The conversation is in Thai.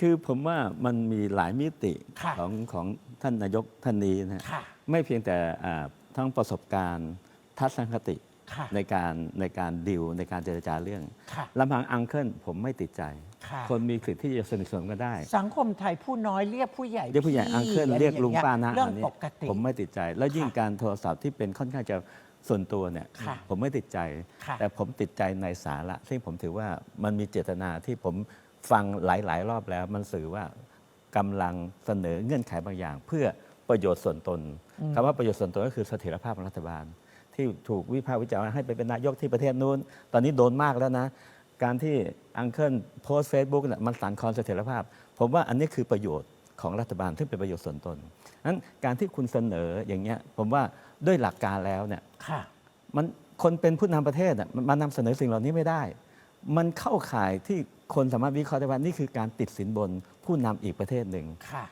คือผมว่ามันมีหลายมิติค่ะของของท่านนายกท่านนี้นะฮะค่ะ ไม่เพียงแต่อ่าทั้งประสบการณ์ทัศนคติค่ะ ในการในการดิวในการเจรจาเรื่องค่ะ ลำพังอังเคิลผมไม่ติดใจ ค่ะ คนมีสิทธิ์ที่จะสนิทสนมกันได้ สังคมไทยผู้น้อยเรียกผู้ใหญ่เรียกผู้ใหญ่พี่อังเคิละไเรียกลุงอป้านะเรื่องอันนี้ปกติ ผมไม่ติดใจ แล้วยิ่งค่ะการโทรศัพท์ที่เป็นค่อนข้างจะส่วนตัวเนี่ยค่ะผมไม่ติดใจ ค่ะแต่ผมติดใจในสาระซึ่งผมถือว่ามันมีเจตนาที่ผม ฟังหลาย ๆ รอบแล้ว มันสื่อว่ากำลังเสนอเงื่อนไขบางอย่าง เพื่อประโยชน์ส่วนตนคำว่าประโยชน์ส่วนตนก็คือเสถียรภาพของรัฐบาล ที่ถูกวิพากษ์วิจารณ์ว่าให้ไปเป็นนายกที่ประเทศนู้น ตอนนี้โดนมากแล้วนะ การที่อังเคิลโพสเฟซบุ๊กเนี่ยมันสั่นคลอนเสถียรภาพ ผมว่าอันนี้คือประโยชน์ของรัฐบาลที่งเป็นประโยชน์ส่วนตนนั้นการที่คุณเสนออย่างเงี้ยผมว่าด้วยหลักการแล้วเนี่ยค่ะ มันคนเป็นผู้นำประเทศน่ะมันมานำเสนอสิ่งเหล่านี้ไม่ได้ มันเข้าข่ายที่คนสามารถวิเคราะห์ได้ว่านี่คือการติดสินบนผู้นำอีกประเทศหนึ่ง ค่ะ